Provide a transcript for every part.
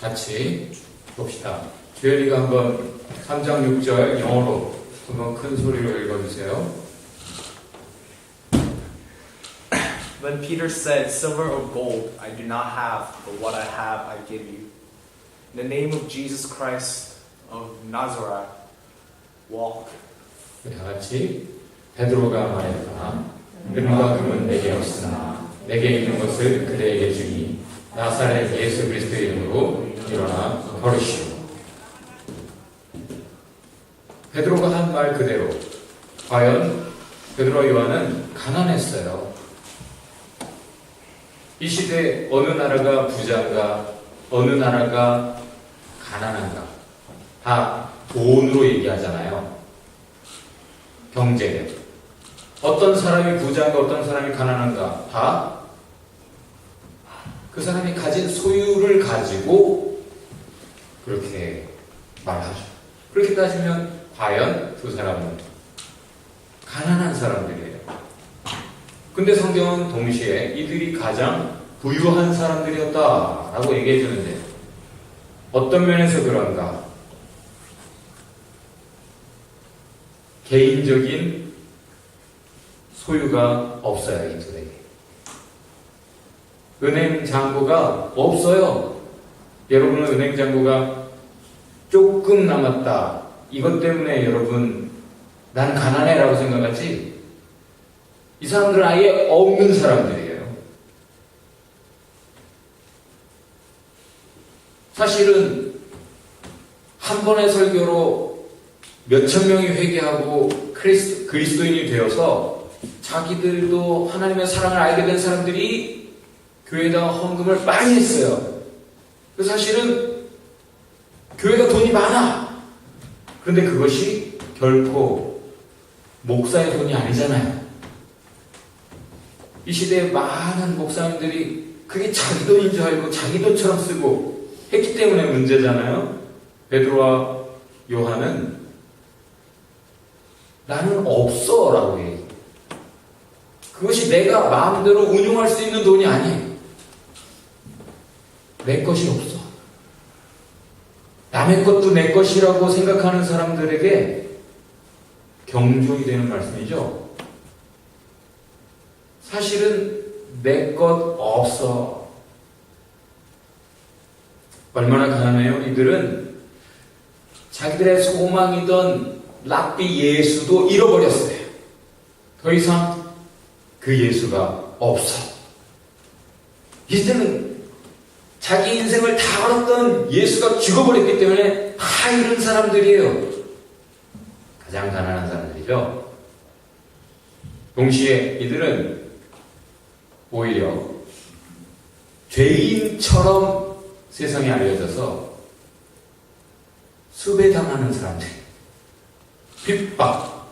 같이 봅시다. 주현이가 한번 3장 6절 영어로 한번 큰 소리로 읽어주세요. When Peter said, Silver or gold I do not have, but what I have I give you. In the name of Jesus Christ of Nazareth, walk. 다 같이 베드로가 말했다. 은과 금은 내게 없으나 내게 있는 것을 그대에게 주니 나사렛 예수 그리스도의 이름으로 일어나 걸으시오. 베드로가 한 말 그대로 과연 베드로 요한은 가난했어요. 이 시대 어느 나라가 부자인가 어느 나라가 가난한가 다 돈으로 얘기하잖아요. 경제. 어떤 사람이 부자인가 어떤 사람이 가난한가 다 그 사람이 가진 소유를 가지고 그렇게 말하죠. 그렇게 따지면 과연 두 사람은 가난한 사람들이에요. 근데 성경은 동시에 이들이 가장 부유한 사람들이었다라고 얘기해 주는데 어떤 면에서 그런가? 개인적인 소유가 없어요, 이들에게. 은행 잔고가 없어요. 여러분은 은행 잔고가 조금 남았다. 이것 때문에 여러분, 난 가난해 라고 생각하지? 이 사람들은 아예 없는 사람들이에요. 사실은 한 번의 설교로 몇천 명이 회개하고 크리스, 그리스도인이 되어서 자기들도 하나님의 사랑을 알게 된 사람들이 교회에다가 헌금을 많이 했어요. 그 사실은 교회가 돈이 많아. 그런데 그것이 결코 목사의 돈이 아니잖아요. 이 시대에 많은 목사님들이 그게 자기 돈인 줄 알고 자기 돈처럼 쓰고 했기 때문에 문제잖아요. 베드로와 요한은 나는 없어 라고 얘기해. 그것이 내가 마음대로 운용할 수 있는 돈이 아니에요. 내 것이 없어. 남의 것도 내 것이라고 생각하는 사람들에게 경종이 되는 말씀이죠. 사실은 내 것 없어. 얼마나 가난해요? 이들은 자기들의 소망이던 랍비 예수도 잃어버렸어요. 더 이상 그 예수가 없어. 이들은 자기 인생을 다 걸었던 예수가 죽어버렸기 때문에 다 잃은 사람들이에요. 가장 가난한 사람들이죠. 동시에 이들은 오히려 죄인처럼 세상에 알려져서 수배당하는 사람들, 핍박,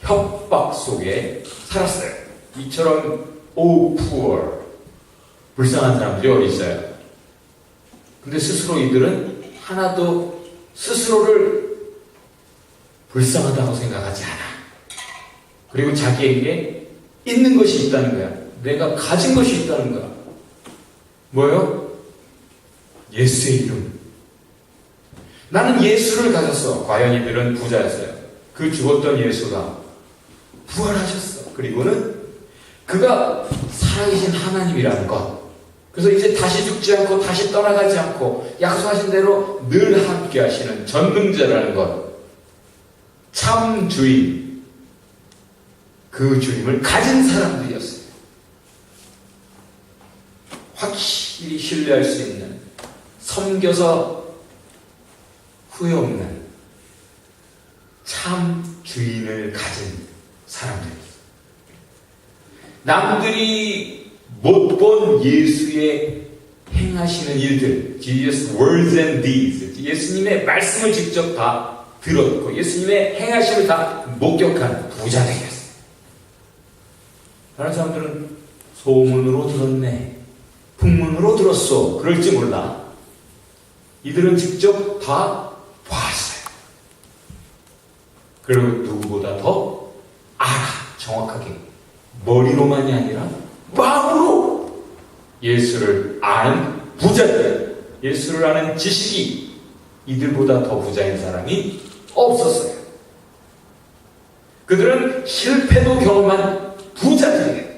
협박 속에 살았어요. 이처럼 오 푸어 불쌍한 사람들이 어디 있어요? 근데 스스로 이들은 하나도 스스로를 불쌍하다고 생각하지 않아. 그리고 자기에게 있는 것이 있다는 거야. 내가 가진 것이 있다는 거야. 뭐요? 예수의 이름. 나는 예수를 가졌어. 과연 이들은 부자였어요. 그 죽었던 예수가 부활하셨어. 그리고는 그가 살아계신 하나님이라는 것. 그래서 이제 다시 죽지 않고 다시 떠나가지 않고 약속하신 대로 늘 함께 하시는 전능자라는 것. 참 주인. 그 주님을 가진 사람들이었어요. 확실히 신뢰할 수 있는 섬겨서 후회 없는 참 주인을 가진 사람들이었어요. 남들이 못 본 예수의 행하시는 일들, Jesus words and deeds, 예수님의 말씀을 직접 다 들었고 예수님의 행하심을 다 목격한 부자들이었어요. 다른 사람들은 소문으로 들었네, 풍문으로 들었어, 그럴지 몰라. 이들은 직접 다 봤어요. 그리고 누구보다 더 알아, 정확하게. 머리로만이 아니라 마음으로 예수를 아는 부자들. 예수를 아는 지식이 이들보다 더 부자인 사람이 없었어요. 그들은 실패도 경험한 부자들이에요.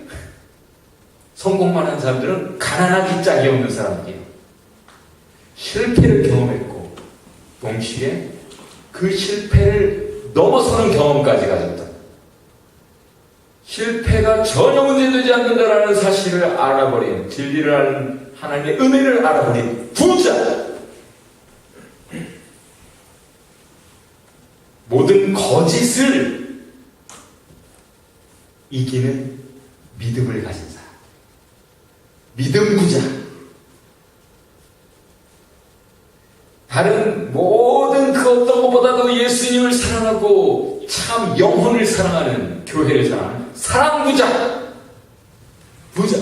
성공만 한 사람들은 가난하기 짝이 없는 사람들이에요. 실패를 경험했고 동시에 그 실패를 넘어서는 경험까지 가졌다. 실패가 전혀 문제되지 않는다라는 사실을 알아버린 진리를 아는 하나님의 은혜를 알아버린 부자. 모든 거짓을 이기는 믿음을 가진 사람. 믿음 부자. 다른 모든 그 어떤 것보다도 예수님을 사랑하고 참 영혼을 사랑하는 교회를 사랑하는 사랑 부자. 부자.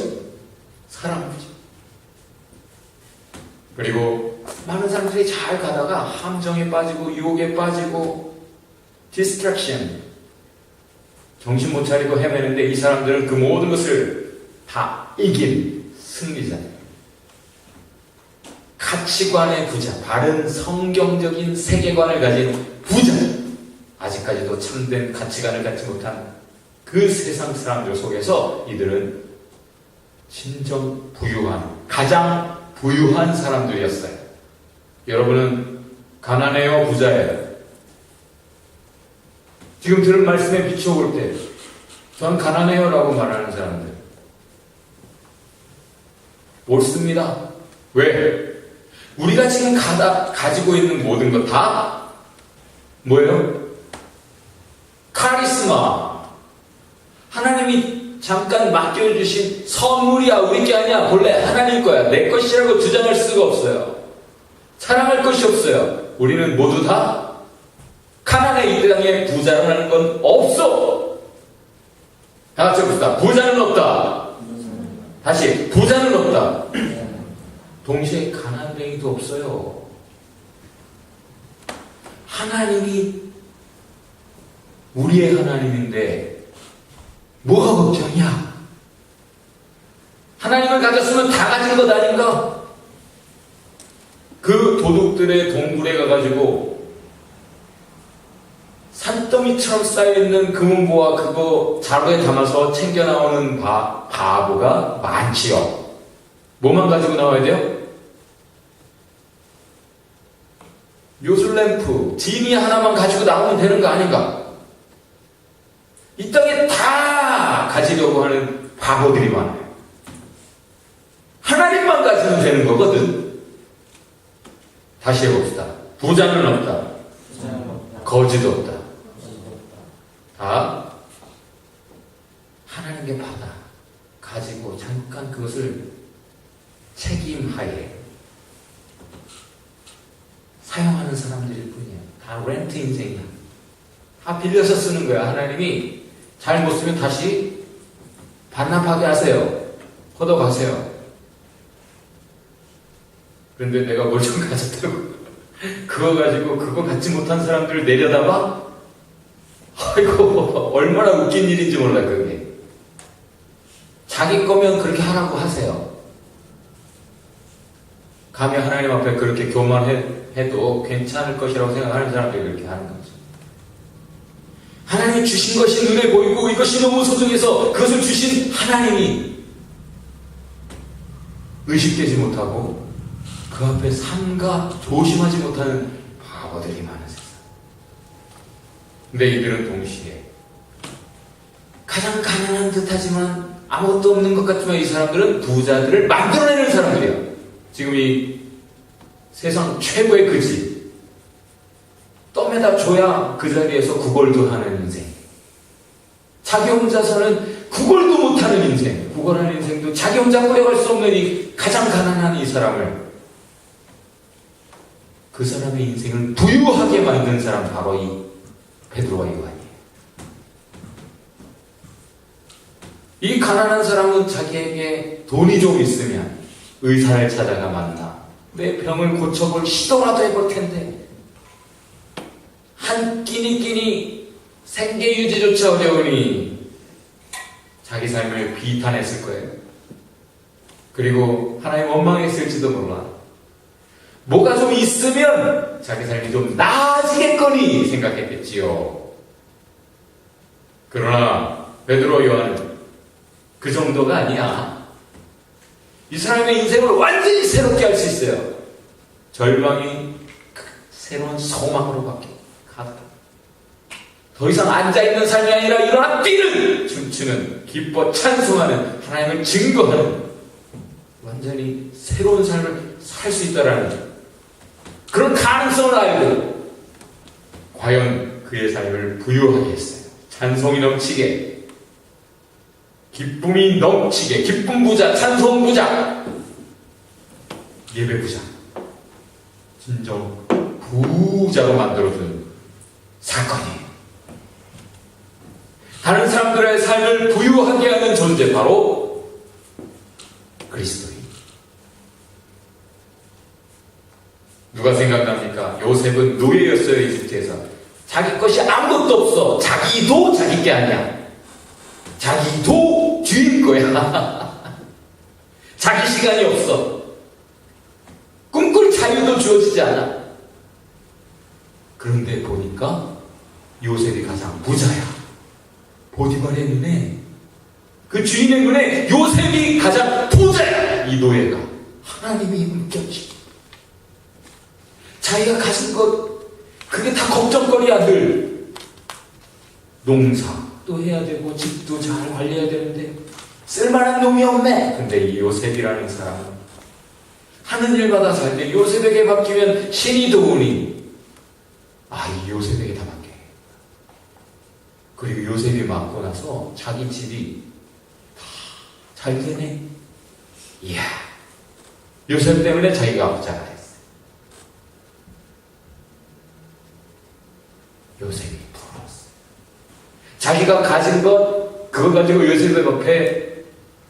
사랑 부자. 그리고 많은 사람들이 잘 가다가 함정에 빠지고 유혹에 빠지고 디스트랙션 정신 못 차리고 헤매는데 이 사람들은 그 모든 것을 다 이긴 승리자들. 가치관의 부자, 바른 성경적인 세계관을 가진 부자. 아직까지도 참된 가치관을 갖지 못한 그 세상 사람들 속에서 이들은 진정 부유한, 가장 부유한 사람들이었어요. 여러분은 가난해요, 부자예요? 지금 들은 말씀에 비추어 볼 때, 전 가난해요 라고 말하는 사람들. 옳습니다. 왜? 우리가 지금 가다, 가지고 있는 모든 것 다 뭐예요? 카리스마. 하나님이 잠깐 맡겨주신 선물이야. 우리 게 아니야. 본래 하나님 거야. 내 것이라고 주장할 수가 없어요. 사랑할 것이 없어요. 우리는 모두 다 가난의 이 땅에 부자라는 건 없어. 다 같이 봅시다. 부자는 없다. 다시 부자는 없다. 동시에 가난뱅이도 없어요. 하나님이 우리의 하나님인데 뭐가 걱정이야? 하나님을 가졌으면 다 가진 것 아닌가? 그 도둑들의 동굴에 가가지고 산더미처럼 쌓여있는 금은보와 그거 자루에 담아서 챙겨 나오는 바, 바보가 많지요. 뭐만 가지고 나와야 돼요? 요술램프, 지니 하나만 가지고 나오면 되는 거 아닌가? 이 땅에 다 가지려고 하는 바보들이 많아요. 하나님만 가지면 되는 거거든. 다시 해봅시다. 부자는 없다. 거지도 없다. 다 하나님께 받아 가지고 잠깐 그것을 책임하에 사용하는 사람들일 뿐이야. 다 렌트 인생이야. 다 빌려서 쓰는 거야. 하나님이 잘 못 쓰면 다시 반납하게 하세요. 걷어가세요. 그런데 내가 뭘 좀 가졌다고 그거 가지고 그거 갖지 못한 사람들을 내려다봐? 아이고 얼마나 웃긴 일인지 몰라 그게. 자기 거면 그렇게 하라고 하세요. 감히 하나님 앞에 그렇게 교만해도 괜찮을 것이라고 생각하는 사람들이 그렇게 하는 거죠. 하나님이 주신 것이 눈에 보이고 이것이 너무 소중해서 그것을 주신 하나님이 의식되지 못하고 그 앞에 삼가 조심하지 못하는 바보들이 많은 세상. 근데 이들은 동시에 가장 가난한 듯하지만 아무것도 없는 것 같지만 이 사람들은 부자들을 만들어내는 사람들이야. 지금 이 세상 최고의 그지 떠매다 줘야 그 자리에서 구걸도 하는. 자기 혼자서는 구걸도 못하는 인생. 구걸하는 인생도 자기 혼자 꾸려갈 수 없는 이 가장 가난한 이 사람을 그 사람의 인생을 부유하게 만든 사람 바로 이 베드로와 요한이에요. 이 가난한 사람은 자기에게 돈이 좀 있으면 의사를 찾아가 만나 내 병을 고쳐볼 시도라도 해볼 텐데 한 끼니 끼니 생계 유지조차 어려우니 자기 삶을 비탄했을 거예요. 그리고 하나님 원망했을지도 몰라. 뭐가 좀 있으면 자기 삶이 좀 나아지겠거니 생각했겠지요. 그러나 베드로 요한은 그 정도가 아니야. 이 사람의 인생을 완전히 새롭게 할 수 있어요. 절망이 새로운 소망으로 가다. 더 이상 앉아있는 삶이 아니라 일어나 뛰는, 춤추는, 기뻐 찬송하는, 하나님을 증거하는, 완전히 새로운 삶을 살 수 있다라는 그런 가능성을 알고, 과연 그의 삶을 부유하게 했어요. 찬송이 넘치게, 기쁨이 넘치게, 기쁨 부자, 찬송 부자, 예배 부자, 진정 부자로 만들어준 사건이에요. 사람들의 삶을 부유하게 하는 존재 바로 그리스도인. 누가 생각납니까? 요셉은 노예였어요 이집트에서. 자기 것이 아무것도 없어. 자기도 자기 게 아니야. 자기도 주인 거야. 자기 시간이 없어. 꿈꿀 자유도 주어지지 않아. 그런데 보니까 요셉이 가장 부자야. 보디발의 눈에 그 주인의 눈에 요셉이 가장 부자야. 이 노예가 하나님이 움켜쥐. 자기가 가진 것 그게 다 걱정거리야 늘. 농사도 해야 되고 집도 잘 관리해야 되는데 쓸만한 놈이 없네. 근데 이 요셉이라는 사람은 하는 일마다 잘때 요셉에게 맡기면 신이 도우니 아, 이 요셉에게 다 맡겨. 그리고 요셉이 맡고 나서 자기 집이 다 잘 되네. 이야. 요셉 때문에 자기가 부자가 됐어. 요셉이 부러웠어. 자기가 가진 것, 그거 가지고 요셉의 앞에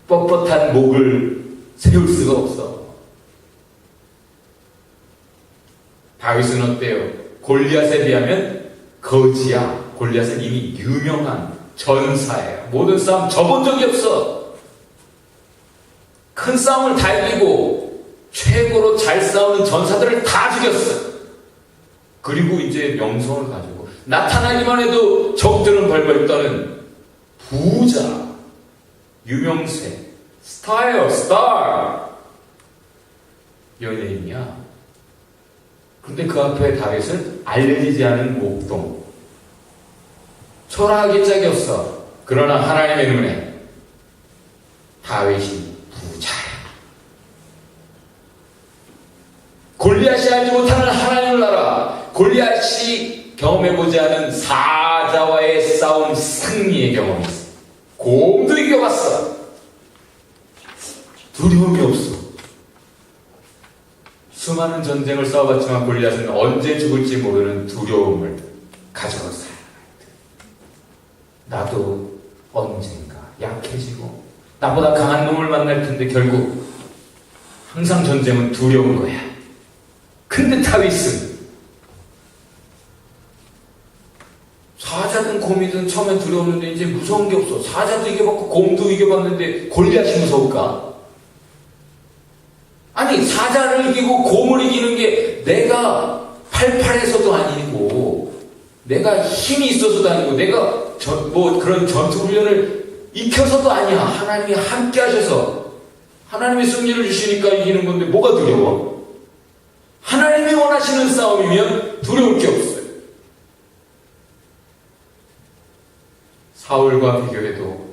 뻣뻣한 목을 세울 수가 없어. 다윗은 어때요? 골리앗에 비하면 거지야. 골리앗은 이미 유명한 전사예요. 모든 싸움 져본 적이 없어. 큰 싸움을 다 이기고 최고로 잘 싸우는 전사들을 다 죽였어. 그리고 이제 명성을 가지고 나타나기만 해도 적들은 벌벌 떠는 부자, 유명세, 스타예요, 스타. 연예인이야. 근데 그 앞에 다윗은 알려지지 않은 목동. 초라하게 짝이었어. 그러나 하나님의 눈에 다윗이 부자야. 골리앗이 알지 못하는 하나님을 알아. 골리앗이 경험해보지 않은 사자와의 싸움 승리의 경험이 있어. 곰도 이겨봤어. 두려움이 없어. 수많은 전쟁을 싸워봤지만 골리앗은 언제 죽을지 모르는 두려움을 때 나도 언젠가 약해지고 나보다 강한 놈을 만날 텐데 결국 항상 전쟁은 두려운 거야. 근데 다윗은 사자든 곰이든 처음엔 두려웠는데 이제 무서운 게 없어. 사자도 이겨봤고 곰도 이겨봤는데 골리앗이 무서울까? 아니 사자를 이기고 곰을 이기는 게 내가 팔팔해서도 아니고 내가 힘이 있어서도 아니고 내가 전, 뭐 그런 전투 훈련을 익혀서도 아니야. 하나님이 함께 하셔서. 하나님이 승리를 주시니까 이기는 건데 뭐가 두려워? 하나님이 원하시는 싸움이면 두려울 게 없어요. 사울과 비교해도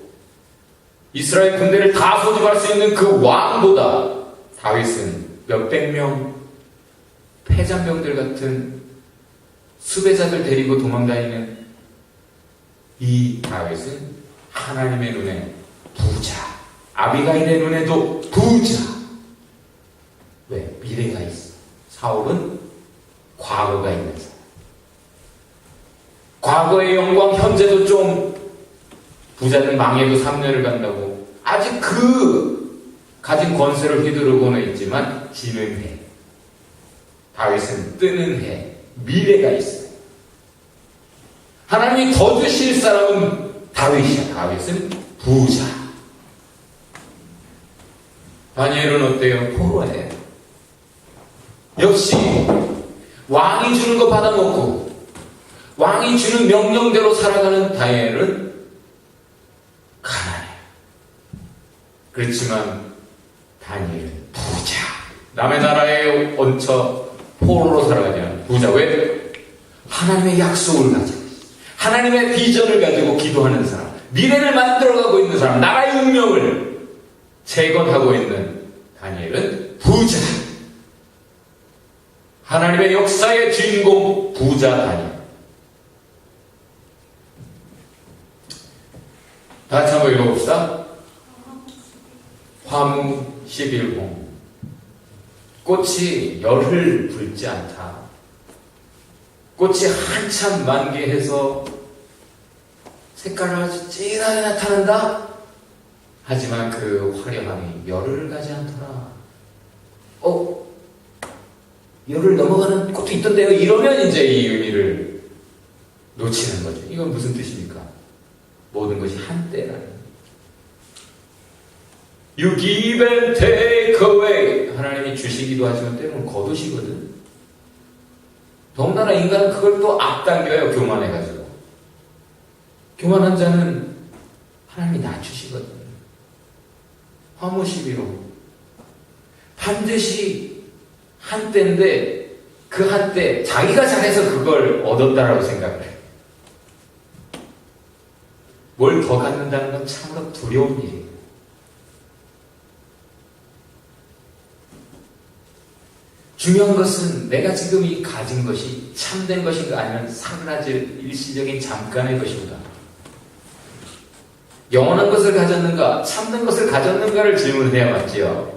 이스라엘 군대를 다 소집할 수 있는 그 왕보다 다윗은 몇백 명 패잔병들 같은 수배자들 데리고 도망다니는 이 다윗은 하나님의 눈에 부자, 아비가일의 눈에도 부자. 왜? 미래가 있어. 사울은 과거가 있는 사람. 과거의 영광, 현재도 좀 부자는 망해도 3년을 간다고 아직 그 가진 권세를 휘두르고는 있지만 지는 해. 다윗은 뜨는 해. 미래가 있어요. 하나님이 더 주실 사람은 다윗이야. 다윗은 부자. 다니엘은 어때요? 포로예요. 역시 왕이 주는 거 받아먹고 왕이 주는 명령대로 살아가는 다니엘은 가난해. 그렇지만 다니엘은 부자. 남의 나라에 얹혀 포로로 살아가지 않은 부자. 왜? 하나님의 약속을 가지고 하나님의 비전을 가지고 기도하는 사람, 미래를 만들어가고 있는 사람, 나라의 운명을 재건하고 있는 다니엘은 부자. 하나님의 역사의 주인공 부자 다니엘. 다 같이 한번 읽어봅시다. 화무 11호. 꽃이 열을 불지 않다. 꽃이 한참 만개해서 색깔을 아주 진하게 나타난다. 하지만 그 화려함이 열을 가지 않더라. 어? 열을 넘어가는 꽃도 있던데요. 이러면 이제 이 의미를 놓치는 거죠. 이건 무슨 뜻입니까? 모든 것이 한때라는. You give and take away. 하나님이 주시기도 하지만 때로는 거두시거든. 더군다나 인간은 그걸 또 앞당겨요. 교만해가지고. 교만한 자는 하나님이 낮추시거든. 화무 11호. 반드시 한때인데 그 한때 자기가 잘해서 그걸 얻었다라고 생각을 해. 뭘더 갖는다는 건 참으로 두려운 일이에요. 중요한 것은 내가 지금 이 가진 것이 참된 것인가 아니면 사그라질 일시적인 잠깐의 것인가. 영원한 것을 가졌는가, 참된 것을 가졌는가를 질문해야 맞지요.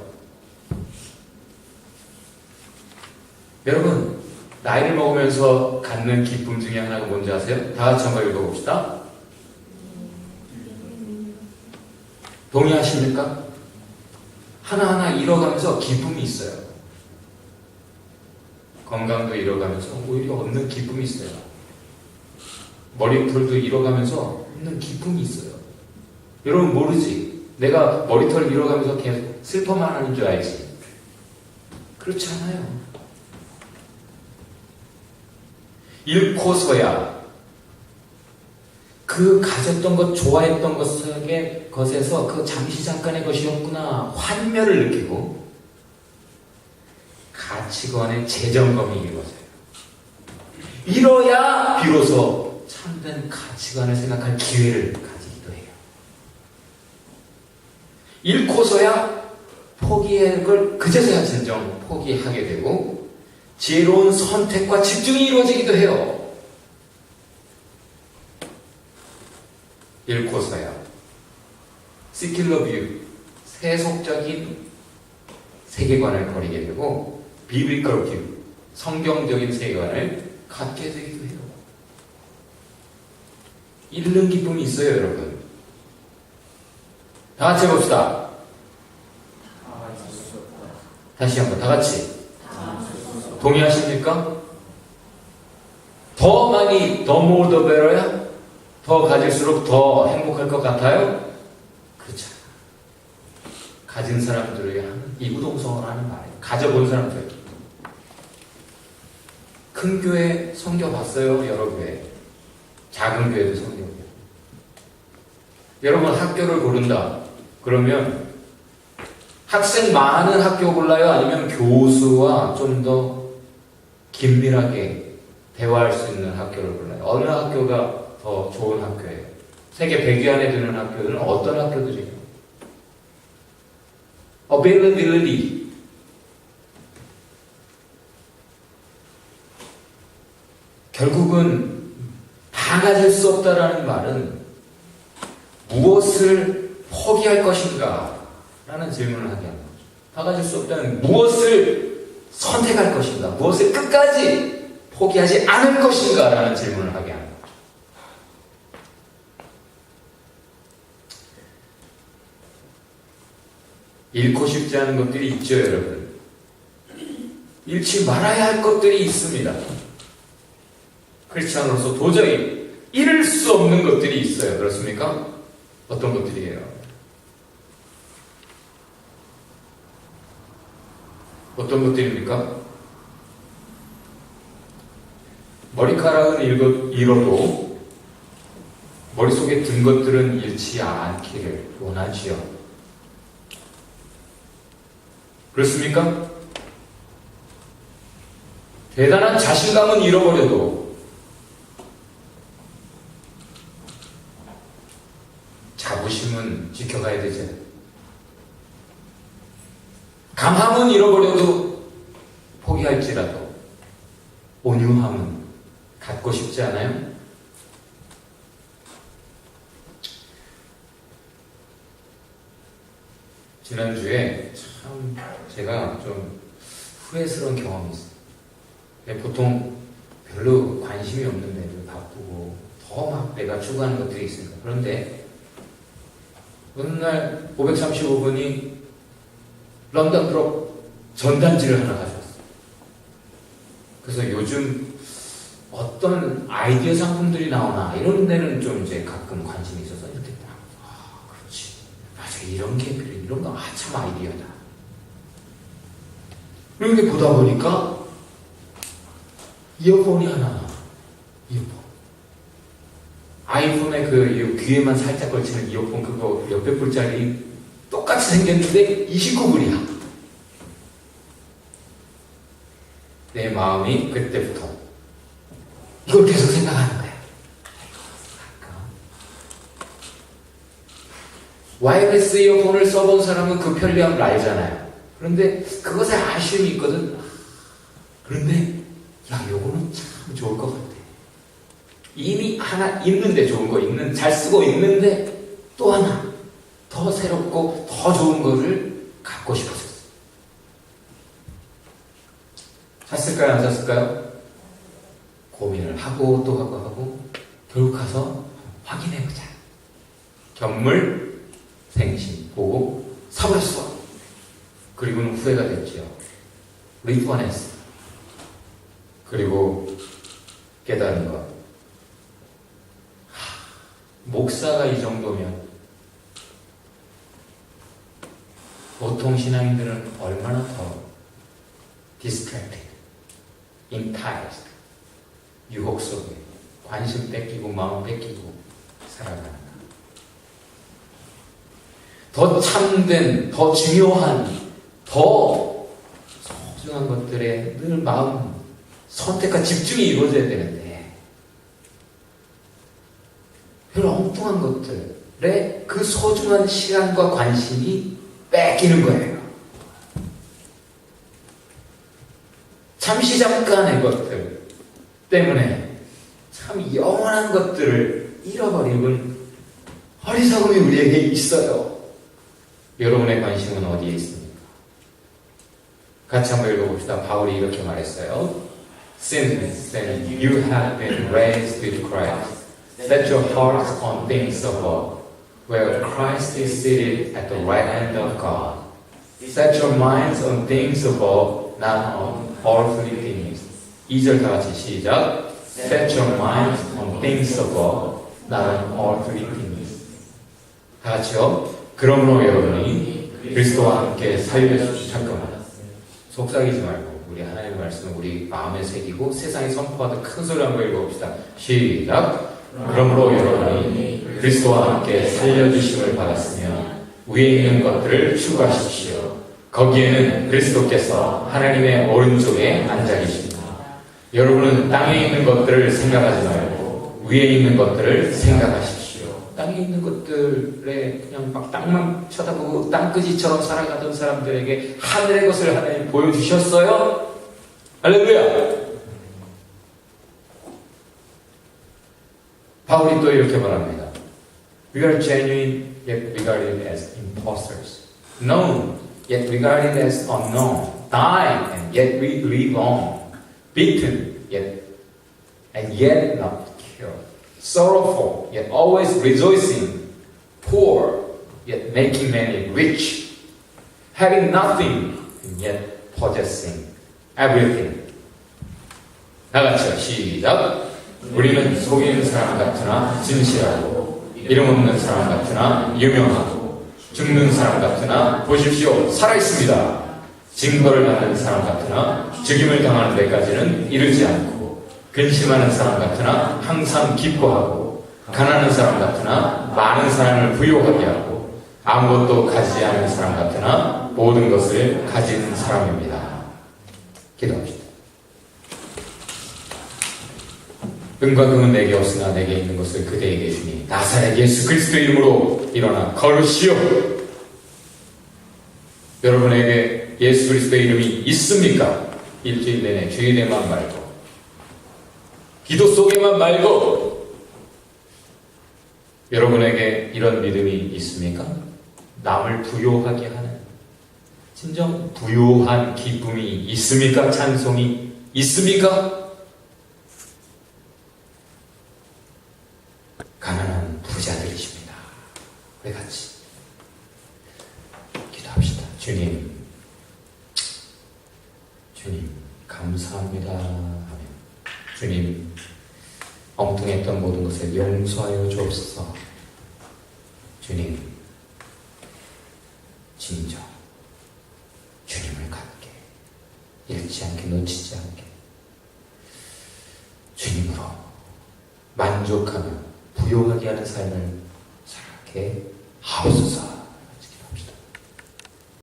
여러분, 나이를 먹으면서 갖는 기쁨 중에 하나가 뭔지 아세요? 다 같이 한번 읽어봅시다. 동의하십니까? 하나하나 잃어가면서 기쁨이 있어요. 건강도 잃어가면서 오히려 얻는 기쁨이 있어요. 머리털도 잃어가면서 얻는 기쁨이 있어요. 여러분 모르지? 내가 머리털 잃어가면서 계속 슬퍼만 하는 줄 알지? 그렇지 않아요. 잃고서야 그 가졌던 것, 좋아했던 것에, 것에서 그 잠시 잠깐의 것이었구나 환멸을 느끼고 가치관의 재점검이 이루어져요. 이뤄야 비로소 참된 가치관을 생각할 기회를 가지기도 해요. 잃고서야 할걸 그제서야 진정 포기하게 되고 지혜로운 선택과 집중이 이루어지기도 해요. 잃고서야 시킬러 뷰 세속적인 세계관을 버리게 되고 비비컬 뷰 성경적인 세계관을 갖게 되기도 해요. 잃는 기쁨이 있어요, 여러분. 다 같이 해봅시다. 다시 한번 다 같이. 동의하십니까? 더 많이, 더 more the better야? 더 가질수록 더 행복할 것 같아요? 그렇죠. 가진 사람들에게 하는 이구동성을 하는 말이에요. 가져본 사람들. 큰 교회 섬겨봤어요, 여러 교회. 작은 교회도 섬겨봐요. 여러분 학교를 고른다. 그러면 학생 많은 학교 골라요? 아니면 교수와 좀 더 긴밀하게 대화할 수 있는 학교를 골라요? 어느 학교가 더 좋은 학교예요? 세계 100위 안에 드는 학교들은 어떤 학교들이에요? availability. 결국은 다 가질 수 없다라는 말은 무엇을 포기할 것인가? 라는 질문을 하게 합니다. 다 가질 수 없다는 무엇을 선택할 것인가? 무엇을 끝까지 포기하지 않을 것인가? 라는 질문을 하게 합니다. 잃고 싶지 않은 것들이 있죠, 여러분. 잃지 말아야 할 것들이 있습니다. 크리스찬으로서 도저히 잃을 수 없는 것들이 있어요. 그렇습니까? 어떤 것들이에요? 어떤 것들입니까? 머리카락은 잃어- 잃어도 머릿속에 든 것들은 잃지 않기를 원하지요. 그렇습니까? 대단한 자신감은 잃어버려도 자부심은 지켜가야 되죠. 강함은 잃어버려도 포기할지라도 온유함은 갖고 싶지 않아요? 지난주에 참 제가 좀 후회스러운 경험이 있어요. 네, 보통 별로 관심이 없는데 늘 바쁘고 더 막 내가 추구하는 것들이 있습니다. 그런데 어느 날 535분이 런던 프로 전단지를 하나 가져왔어요. 그래서 요즘 어떤 아이디어 상품들이 나오나 이런 데는 좀 이제 가끔 관심이 있어서 이렇게 딱, 아, 그렇지. 맞아, 이런 게. 이런 거, 아, 참 아이디어다. 이렇게 보다 보니까 이어폰이 하나. 이어폰. 아이폰에 그이 귀에만 살짝 걸치는 이어폰 그거 몇백 불짜리 똑같이 생겼는데 29불이야. 내 마음이 그때부터 이걸 계속 생각하는 거야. 아까 와이어리스 이어폰을 써본 사람은 그 편리함을 알잖아요. 그런데 그것에 아쉬움이 있거든. 그런데 야, 요거는 참 좋을 것 같아. 이미 하나 있는데 좋은 거 있는 잘 쓰고 있는데 또 하나 더 새롭고 더 좋은 거를 갖고 싶었어요. 샀을까요? 안 샀을까요? 고민을 하고 또 하고 하고 결국 가서 확인해보자. 견물 생신 보고 사버렸어. 그리고는 후회가 됐죠. 리펀했어. 그리고 깨달은 것. 하, 목사가 이 정도면 보통 신앙인들은 얼마나 더 distracted, enticed, 유혹 속에 관심 뺏기고 마음 뺏기고 살아가는가. 더 참된, 더 중요한, 더 소중한 것들에 늘 마음, 선택과 집중이 이루어져야 되는데, 별로 엉뚱한 것들에 그 소중한 시간과 관심이 뺏기는 거예요. 잠시 잠깐의 것들 때문에 참 영원한 것들을 잃어버리는 어리석음이 우리에게 있어요. 여러분의 관심은 어디에 있습니까? 같이 한번 읽어봅시다. 바울이 이렇게 말했어요. Since then you have been raised with Christ, set your hearts on things above, where Christ is seated at the right hand of God. Set your minds on things above, not on earthly things. 2절 다 같이 시작. Set your minds on things above, not on earthly things. 다 같이요. 그러므로 여러분이 그리스도와 함께 살려주시 잠깐만. 속삭이지 말고 우리 하나님의 말씀을 우리 마음에 새기고 세상에 선포하듯 큰 소리 한번 읽어봅시다. 시작. 그러므로 여러분이 그리스도와 함께 살려주심을 받았으면 위에 있는 것들을 추구하십시오. 거기에는 그리스도께서 하나님의 오른쪽에 앉아 계십니다. 여러분은 땅에 있는 것들을 생각하지 말고 위에 있는 것들을 생각하십시오. 땅에 있는 것들에 그냥 막 땅만 쳐다보고 땅끄지처럼 살아가던 사람들에게 하늘의 것을 하나님 보여주셨어요? 할렐루야! 바울이 또 이렇게 말합니다. We are genuine yet regarded as impostors. Known yet regarded as unknown. Dying and yet we live on. Beaten yet and yet not killed. Sorrowful yet always rejoicing. Poor yet making many rich. Having nothing and yet possessing everything. 다 같이요. 시작. 우리는 속이는 사람 같으나 진실하고 이름 없는 사람 같으나 유명하고 죽는 사람 같으나 보십시오 살아 있습니다. 증거를 받는 사람 같으나 죽임을 당하는 데까지는 이르지 않고 근심하는 사람 같으나 항상 기뻐하고 가난한 사람 같으나 많은 사람을 부요하게 하고 아무것도 가지지 않은 사람 같으나 모든 것을 가진 사람입니다. 기도합시다. 은과 금은 내게 없으나 내게 있는 것을 그대에게 주니 나사렛 예수 그리스도 이름으로 일어나 걸으시오. 여러분에게 예수 그리스도의 이름이 있습니까? 일주일 내내 주일에만 말고 기도 속에만 말고 여러분에게 이런 믿음이 있습니까? 남을 부요하게 하는 진정 부요한 기쁨이 있습니까? 찬송이 있습니까?